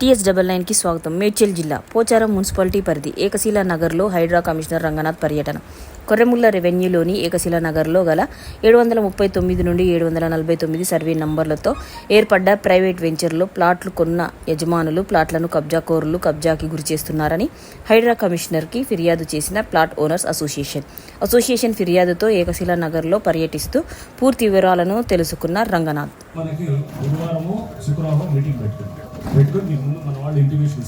TS double నైన్కి స్వాగతం. మేడ్చల్ జిల్లా పోచారం మున్సిపాలిటీ పరిధి ఏకశీల నగర్లో హైడ్రా కమిషనర్ రంగనాథ్ పర్యటన. కొర్రెముల్ల రెవెన్యూలోని ఏకశిల నగర్లో గల ఏడు వందల ముప్పై తొమ్మిది నుండి ఏడు వందల నలభై తొమ్మిది సర్వే నంబర్లతో ఏర్పడ్డ ప్రైవేట్ వెంచర్లో ప్లాట్లు కొన్న యజమానులు ప్లాట్లను కబ్జాకోరులు కబ్జాకి గురి చేస్తున్నారని హైడ్రా కమిషనర్కి ఫిర్యాదు చేసిన ప్లాట్ ఓనర్స్ అసోసియేషన్. అసోసియేషన్ ఫిర్యాదుతో ఏకశిల నగర్లో పర్యటిస్తూ పూర్తి వివరాలను తెలుసుకున్న రంగనాథ్. మనకి గురువారము శుక్రవారం మీటింగ్ పెట్టుకుని ముందు మన వాళ్ళు ఇంటిమేషన్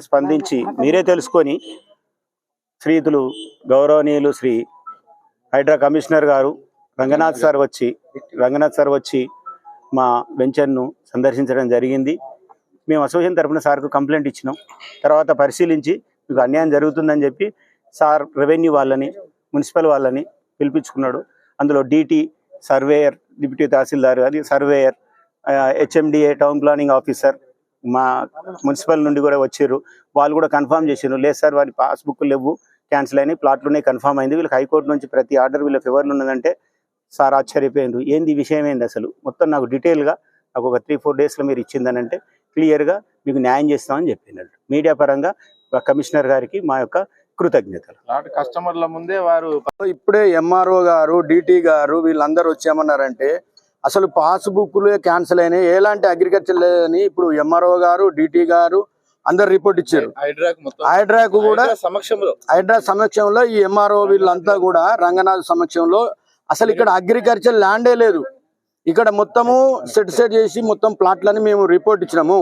స్పందించి మీరే తెలుసుకొని శ్రీతులు గౌరవనీయులు శ్రీ హైడ్రా కమిషనర్ గారు రంగనాథ్ సార్ వచ్చి రంగనాథ్ సార్ వచ్చి మా వెంచర్ను సందర్శించడం జరిగింది. మేము అసోసియేషన్ తరపున సార్కు కంప్లైంట్ ఇచ్చినాం. తర్వాత పరిశీలించి మీకు అన్యాయం జరుగుతుందని చెప్పి సార్ రెవెన్యూ వాళ్ళని మున్సిపల్ వాళ్ళని పిలిపించుకున్నాడు. అందులో డీటీ సర్వేయర్ డిప్యూటీ తహసీల్దార్ అది surveyor HMDA town planning officer మా మున్సిపల్ నుండి కూడా వచ్చారు. వాళ్ళు కూడా కన్ఫర్మ్ చేశారు. లేదు సార్ వారి పాస్బుక్ లేవు క్యాన్సిల్ అయినాయి ప్లాట్లోనే కన్ఫర్మ్ అయింది. వీళ్ళకి హైకోర్టు నుంచి ప్రతి ఆర్డర్ వీళ్ళ ఫేవర్లు ఉన్నదంటే సార్ ఆశ్చర్యపోయారు ఏంది విషయం ఏంది అసలు? మొత్తం నాకు డీటెయిల్గా నాకు ఒక త్రీ ఫోర్ డేస్లో మీరు ఇచ్చిందనంటే క్లియర్గా మీకు న్యాయం చేస్తామని చెప్పినట్టు మీడియా పరంగా కమిషనర్ గారికి మా యొక్క కృతజ్ఞతలు. కస్టమర్ల ముందే వారు ఇప్పుడే ఎంఆర్ఓ గారు డిటి గారు వీళ్ళందరూ వచ్చేమన్నారంటే అసలు పాస్బుక్లు క్యాన్సిల్ అయినాయి. ఎలాంటి అగ్రికల్చర్ లేదని ఇప్పుడు ఎంఆర్ఓ గారు డిటి గారు అందరు రిపోర్ట్ ఇచ్చారు. హైడ్రాక్ కూడా సమక్షంలో. హైడ్రా సమక్షంలో ఈ ఎంఆర్ఓ వీళ్ళంతా కూడా రంగనాథ్ సమక్షంలో అసలు ఇక్కడ అగ్రికల్చర్ ల్యాండే లేదు. ఇక్కడ మొత్తము సెట్ సెట్ చేసి మొత్తం ప్లాట్లని మేము రిపోర్ట్ ఇచ్చినాము.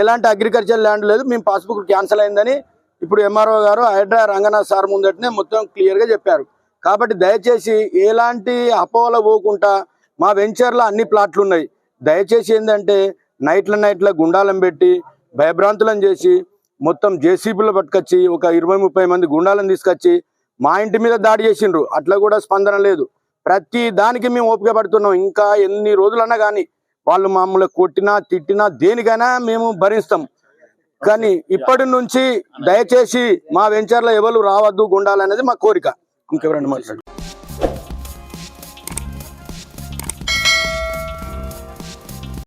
ఎలాంటి అగ్రికల్చర్ ల్యాండ్ లేదు. మేము పాస్బుక్ క్యాన్సిల్ అయిందని ఇప్పుడు ఎంఆర్ఓ గారు హైడ్రా రంగనాథ్ సార్ ముందటనే మొత్తం క్లియర్గా చెప్పారు. కాబట్టి దయచేసి ఎలాంటి అపోహల పోకుండా మా వెంచర్లో అన్ని ప్లాట్లు ఉన్నాయి. దయచేసి ఏంటంటే నైట్ల నైట్ల గుండాలం పెట్టి భయభ్రాంతులను చేసి మొత్తం జేసీబీలు పట్టుకొచ్చి ఒక ఇరవై ముప్పై మంది గుండాలను తీసుకొచ్చి మా ఇంటి మీద దాడి చేసిండ్రు. అట్లా కూడా స్పందన లేదు. ప్రతి దానికి మేము ఓపిక పడుతున్నాం. ఇంకా ఎన్ని రోజులన్నా కానీ వాళ్ళు మమ్మల్ని కొట్టినా తిట్టినా దేనికైనా మేము భరిస్తాం. కానీ ఇప్పటి నుంచి దయచేసి మా వెంచర్లో ఎవరు రావద్దు గుండాలనేది మా కోరిక. ఇంకెవరండి మాట్లాడు.